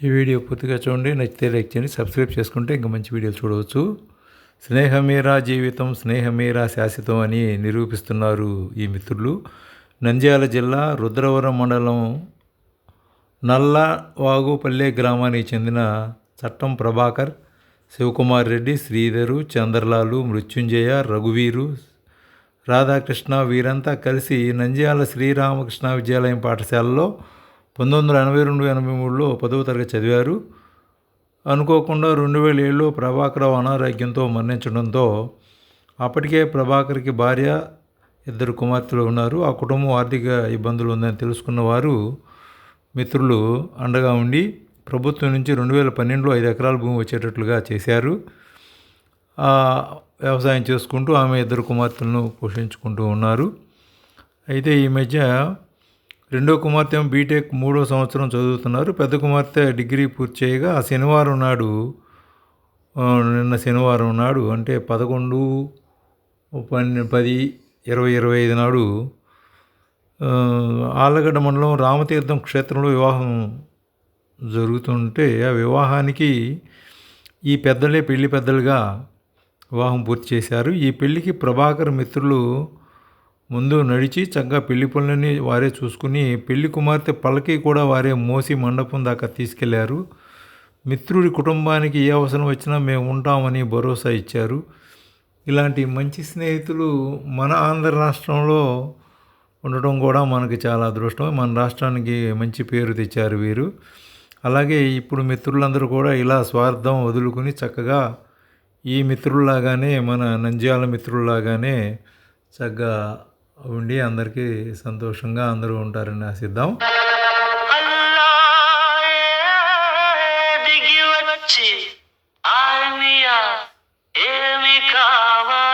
ఈ వీడియో పూర్తిగా చూడండి నచ్చితే లైక్ చేయండి సబ్స్క్రైబ్ చేసుకుంటే ఇంకా మంచి వీడియోలు చూడవచ్చు. స్నేహమేరా జీవితం స్నేహమేరా శాశ్వతం అని నిరూపిస్తున్నారు ఈ మిత్రులు. నంద్యాల జిల్లా రుద్రవరం మండలం నల్లవాగుపల్లె గ్రామానికి చెందిన చట్టం ప్రభాకర్ శివకుమార్ రెడ్డి శ్రీధరు చంద్రలాలు మృత్యుంజయ రఘువీరు రాధాకృష్ణ వీరంతా కలిసి నంద్యాల శ్రీరామకృష్ణ విద్యాలయం పాఠశాలలో పంతొమ్మిది వందల ఎనభై రెండు ఎనభై మూడులో పదవ తరగతి చదివారు. అనుకోకుండా రెండు వేల ఏడులో ప్రభాకరరావు అనారోగ్యంతో మరణించడంతో అప్పటికే ప్రభాకర్కి భార్య ఇద్దరు కుమార్తెలు ఉన్నారు. ఆ కుటుంబం ఆర్థిక ఇబ్బందులు ఉందని తెలుసుకున్న వారు మిత్రులు అండగా ఉండి ప్రభుత్వం నుంచి రెండు వేల పన్నెండులో ఐదు ఎకరాల భూమి వచ్చేటట్లుగా చేశారు. వ్యవసాయం చేసుకుంటూ ఆమె ఇద్దరు కుమార్తెలను పోషించుకుంటూ ఉన్నారు. అయితే ఈ మధ్య రెండో కుమార్తె బీటెక్ మూడో సంవత్సరం చదువుతున్నారు. పెద్ద కుమార్తె డిగ్రీ పూర్తి చేయగా ఆ శనివారం నాడు నిన్న శనివారం నాడు అంటే పదకొండు పన్నె పది ఇరవై ఇరవై ఐదు నాడు ఆళ్ళగడ్డ మండలం రామతీర్థం క్షేత్రంలో వివాహం జరుగుతుంటే ఆ వివాహానికి ఈ పెద్దలే పెళ్ళి పెద్దలుగా వివాహం పూర్తి చేశారు. ఈ పెళ్ళికి ప్రభాకర్ మిత్రులు ముందు నడిచి చక్కగా పెళ్ళి పనులన్నీ వారే చూసుకుని పెళ్ళి కుమార్తె పలకి కూడా వారే మోసి మండపం దాకా తీసుకెళ్ళారు. మిత్రుడి కుటుంబానికి ఏ అవసరం వచ్చినా మేము ఉంటామని భరోసా ఇచ్చారు. ఇలాంటి మంచి స్నేహితులు మన ఆంధ్ర రాష్ట్రంలో ఉండటం కూడా మనకి చాలా అదృష్టం. మన రాష్ట్రానికి మంచి పేరు తెచ్చారు వీరు. అలాగే ఇప్పుడు మిత్రులందరూ కూడా ఇలా స్వార్థం వదులుకుని చక్కగా ఈ మిత్రుల్లాగానే మన నంద్యాల మిత్రుల్లాగానే చక్కగా ఉండి అందరికీ సంతోషంగా అందరూ ఉంటారని ఆశిద్దాం. దిగి వచ్చి ఏమి కావాలి?